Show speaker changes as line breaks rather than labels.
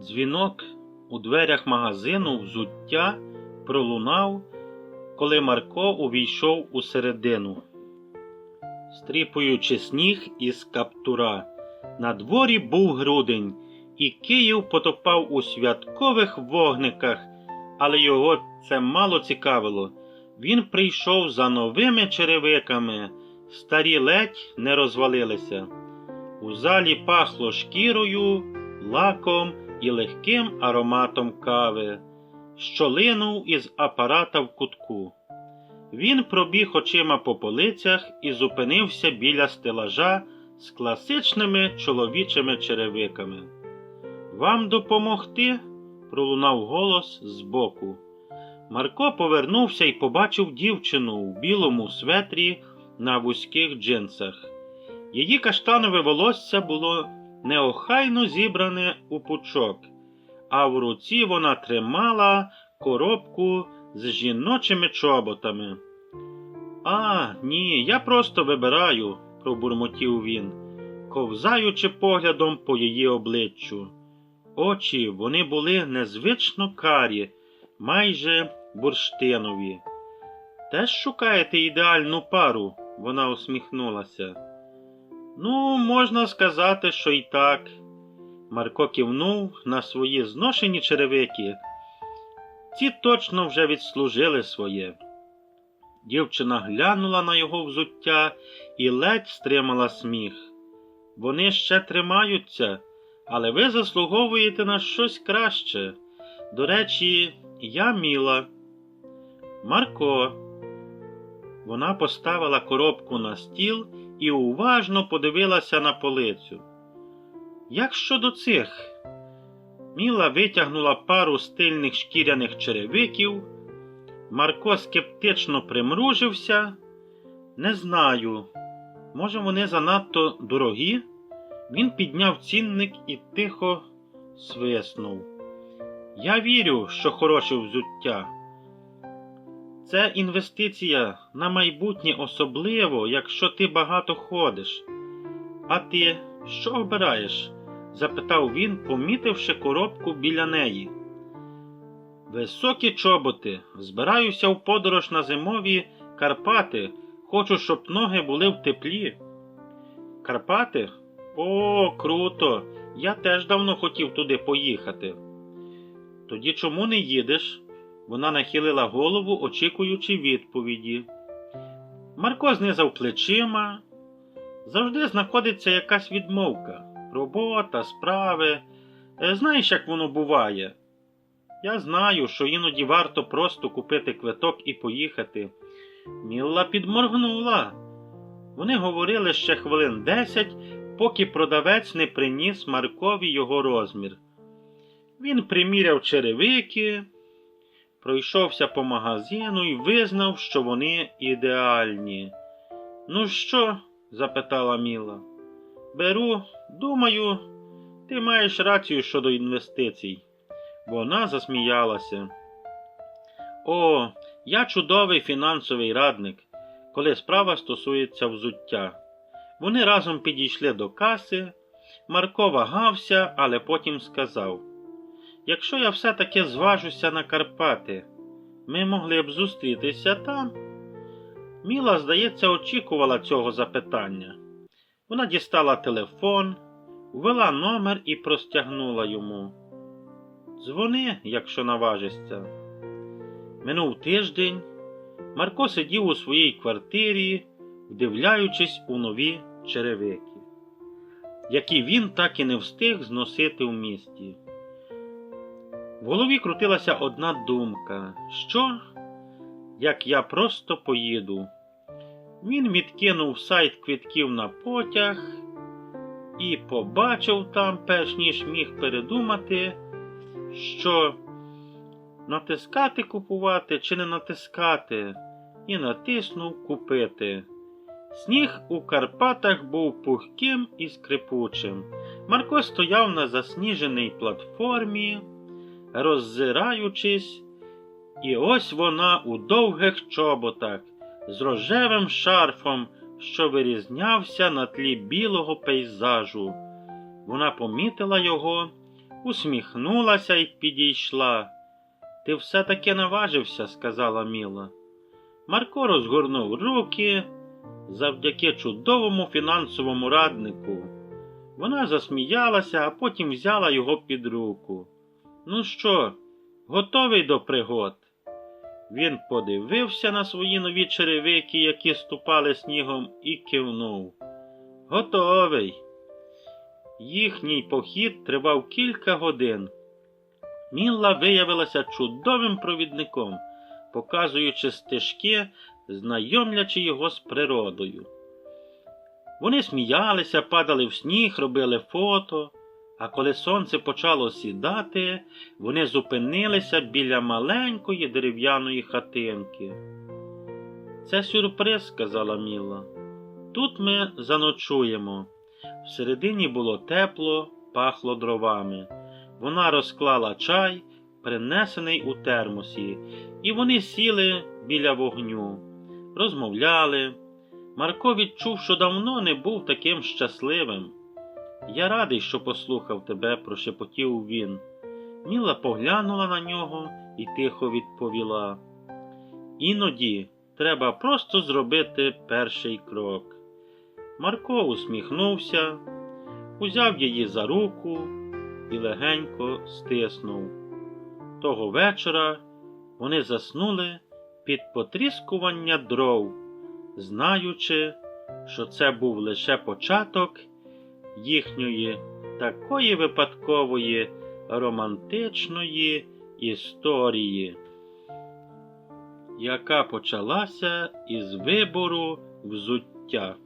Дзвінок у дверях магазину взуття пролунав, коли Марко увійшов у середину, стріпуючи сніг із каптура. На дворі був грудень, і Київ потопав у святкових вогниках, але його це мало цікавило. Він прийшов за новими черевиками, старі ледь не розвалилися. У залі пахло шкірою, лаком і легким ароматом кави, що линув із апарата в кутку. Він пробіг очима по полицях і зупинився біля стелажа з класичними чоловічими черевиками. Вам допомогти? пролунав голос збоку. Марко повернувся і побачив дівчину у білому светрі на вузьких джинсах. Її каштанове волосся було неохайно зібране у пучок, а в руці вона тримала коробку з жіночими чоботами. А, ні, я просто вибираю, пробурмотів він, ковзаючи поглядом по її обличчю. Очі вони були незвично карі, майже бурштинові. Теж шукаєте ідеальну пару? Вона усміхнулася. Ну, можна сказати, що й так. Марко кивнув на свої зношені черевики. Ці точно вже відслужили своє. Дівчина глянула на його взуття і ледь стримала сміх. Вони ще тримаються, але ви заслуговуєте на щось краще. До речі, я міла. Марко. Вона поставила коробку на стіл і уважно подивилася на полицю. Як щодо цих? Міла витягнула пару стильних шкіряних черевиків. Марко скептично примружився. Не знаю. Може, вони занадто дорогі? Він підняв цінник і тихо свиснув. Я вірю, що хороше взуття. Це інвестиція на майбутнє особливо, якщо ти багато ходиш. А ти що обираєш? запитав він, помітивши коробку біля неї. Високі чоботи, збираюся в подорож на зимові Карпати. Хочу, щоб ноги були в теплі. Карпати? О, круто! Я теж давно хотів туди поїхати. Тоді чому не їдеш? Вона нахилила голову, очікуючи відповіді. Марко знизав плечима. Завжди знаходиться якась відмовка. Робота, справи. Е, Знаєш, як воно буває. Я знаю, що іноді варто просто купити квиток і поїхати. Мілла підморгнула. Вони говорили ще хвилин десять, поки продавець не приніс Маркові його розмір. Він приміряв черевики, пройшовся по магазину і визнав, що вони ідеальні. Ну що? запитала Міла. Беру, думаю, ти маєш рацію щодо інвестицій. Вона засміялася. О, я чудовий фінансовий радник, коли справа стосується взуття. Вони разом підійшли до каси. Марко вагався, але потім сказав: Якщо я все-таки зважуся на Карпати, ми могли б зустрітися там. Міла, здається, очікувала цього запитання. Вона дістала телефон, ввела номер і простягнула йому. Дзвони, якщо наважишся. Минув тиждень. Марко сидів у своїй квартирі, вдивляючись у нові черевики, які він так і не встиг зносити в місті. В голові крутилася одна думка що, як я просто поїду. Він відкинув сайт квитків на потяг і побачив там, перш ніж міг передумати, що натискати купувати чи не натискати, і натиснув купити. Сніг у Карпатах був пухким і скрипучим. Марко стояв на засніженій платформі, роззираючись, і ось вона у довгих чоботах з рожевим шарфом, що вирізнявся на тлі білого пейзажу. Вона помітила його, усміхнулася і підійшла. Ти все таки наважився, сказала Міла. Марко розгорнув руки завдяки чудовому фінансовому раднику. Вона засміялася, а потім взяла його під руку. Ну що, готовий до пригод? Він подивився на свої нові черевики, які ступали снігом, і кивнув. Готовий. Їхній похід тривав кілька годин. Мілла виявилася чудовим провідником, показуючи стежки, знайомлячи його з природою. Вони сміялися, падали в сніг, робили фото, а коли сонце почало сідати, вони зупинилися біля маленької дерев'яної хатинки. Це сюрприз, сказала Міла. Тут ми заночуємо. Всередині було тепло, пахло дровами. Вона розклала чай, принесений у термосі, і вони сіли біля вогню, розмовляли. Марко відчув, що давно не був таким щасливим. Я радий, що послухав тебе, прошепотів він. Міла поглянула на нього і тихо відповіла. Іноді треба просто зробити перший крок. Марко усміхнувся, узяв її за руку і легенько стиснув. Того вечора вони заснули під потріскування дров, знаючи, що це був лише початок їхньої такої випадкової романтичної історії, яка почалася із вибору взуття.